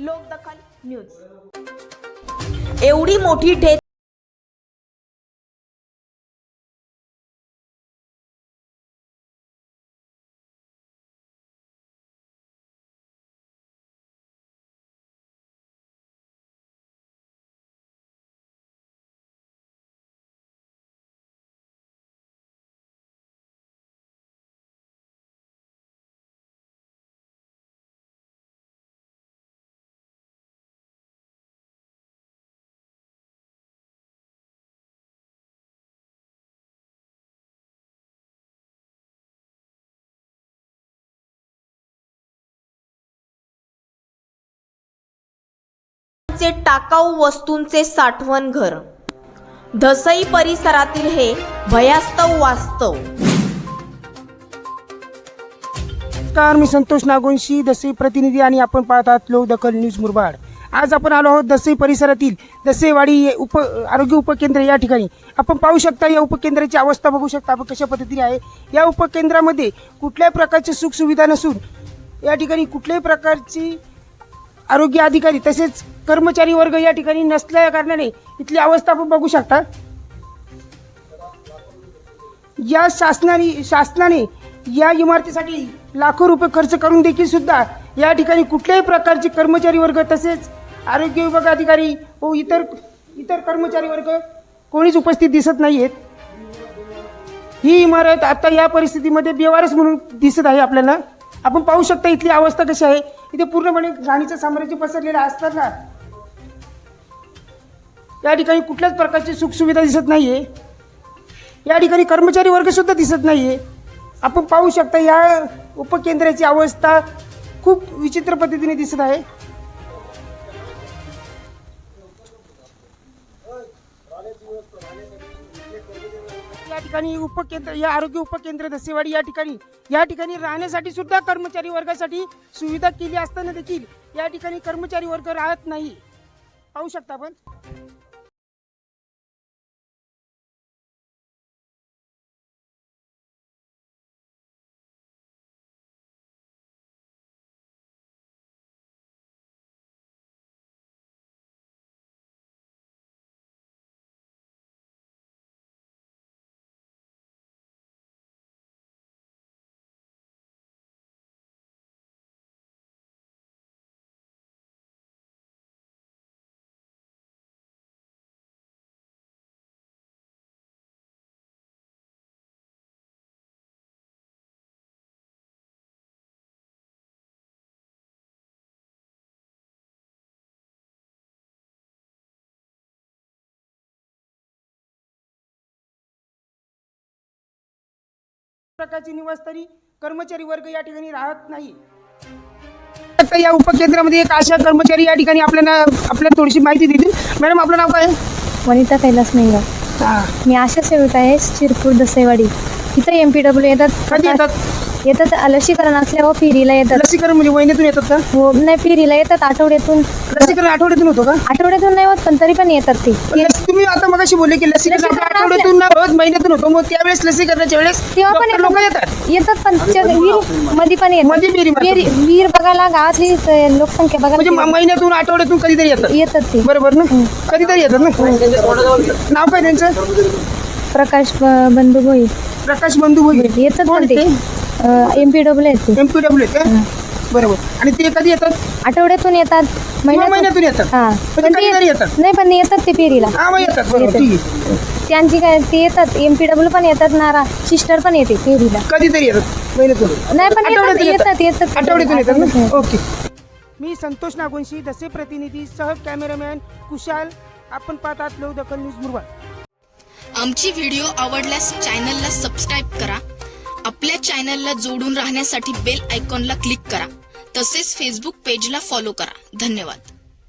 लोकदखल news. एवढी मोठी ठेच प्रकारचे टाकाऊ वस्तूंचे साठवण घर. धसई परिसरातील हे भयास्तव वास्तव. नमस्कार मी संतोष नागोंशी दसई प्रतिनिधी आणि आपण पाहत आहात लोकदखल न्यूज मुरबाड. आज आपण आलो आहोत दसई परिसरातील दसईवाडी उप आरोग्य उपकेंद्र या ठिकाणी. आपण पाहू शकता या उपकेंद्राची अवस्था बघू शकता आपण कशा पद्धतीने आहे. या उपकेंद्रामध्ये कुठल्याही प्रकारची सुखसुविधा नसून या ठिकाणी कुठल्याही प्रकारची आरोग्य अधिकारी तसेच कर्मचारी वर्ग या ठिकाणी नसल्या कारणाने इथली अवस्था आपण बघू शकता. या शासनाने शासनाने या इमारतीसाठी लाखो रुपये खर्च करून देखील सुद्धा या ठिकाणी कुठल्याही प्रकारचे कर्मचारी वर्ग तसेच आरोग्य विभाग अधिकारी व इतर इतर कर्मचारी वर्ग कोणीच उपस्थित दिसत नाही आहेत ही इमारत आता या परिस्थितीमध्ये बेवारस म्हणून दिसत आहे आपल्याला. आपण पाहू शकता इथली अवस्था कशी आहे. इथे पूर्णपणे राणीचं साम्राज्य पसरलेलं असताना या ठिकाणी कुठल्याच प्रकारची सुखसुविधा दिसत नाहीये. या ठिकाणी कर्मचारी वर्ग सुद्धा दिसत नाहीये. आपण पाहू शकता या उपकेंद्राची अवस्था खूप विचित्र पद्धतीने दिसत आहे. या ठिकाणी उपकेंद्र या आरोग्य उपकेंद्र दसेवाडी या ठिकाणी. या ठिकाणी राहण्यासाठी सुद्धा कर्मचारी वर्गासाठी सुविधा केली असताना देखील या ठिकाणी कर्मचारी वर्ग राहत नाही. पाहू शकता आपण. प्रकारची निवासस्थानी कर्मचारी वर्ग या ठिकाणी राहत नाही. या उपकेंद्रामध्ये एक आशा कर्मचारी या ठिकाणी आपल्याला आपल्याला थोडीशी माहिती देतील. मॅडम आपलं नाव काय? आहे? वनिता कैलास मेंगा. मी आशा सेविका आहे शिरपूर दसेवाडी इथं एम पी डब्ल्यू येतात. कधी येतात? येतात. लसीकरण असल्यावर फेरीला येतात. लसीकरण म्हणजे महिन्यातून येतात का? हो नाही फेरीला येतात आठवड्यातून. लसीकरण आठवड्यातून होतो का? आठवड्यातून नाही होत पण तरी पण येतात ते. पण लस- तुम्ही आता मगाशी बोलले की लसीकरण आठवड्यातून ना होत महिन्यातून होतो. मग त्यावेळेस लसीकरणाच्या वेळेस तेव्हा पण लोक येतात. येतात पण त्या वीरमध्ये पण मध्ये येतात मारतात. वीर वीर बघायला गावातली लोकसंख्या म्हणजे म- बघायला महिन्यातून आठवड्यातून कधीतरी येतात. येतात ते. बरोबर ना? कधीतरी येतात ना? नाव काय त्यांचं? प्रकाश बंधू भोई. प्रकाश बंधू भोईर येतात पण ते? एम पी डब्ल्यू आहेत ते. एम पी डब्ल्यू का? बरोबर. आणि ते कधी येतात? आठवड्यातून येतात. महिन्यातून. येतात. हा. म्हणजे पण कधीतरी ते येतात. नाही पण येतात ते हा मग येतात. बरोबर. येतात. ठीक आहे. त्यांची काय ते येतात. एम पी डब्ल्यू पण येतात. नारा सिस्टर पण येते फेरीला. कधीतरी येतात? महिन्यातून? नाही पण येतात. आठवड्यातून येतात. येतात आठवड्यातून येतात ना. ओके. मी संतोष नागोंशी दसे प्रतिनिधी सह कॅमेरामॅन कुशाल. आपण पाहतात लोक दखल न्यूज मुरबाड. आमची व्हिडिओ आवडल्यास चॅनलला सबस्क्राईब करा. आपल्या चॅनलला जोडून राहण्यासाठी बेल आयकॉनला क्लिक करा. तसेच फेसबुक पेजला फॉलो करा. धन्यवाद.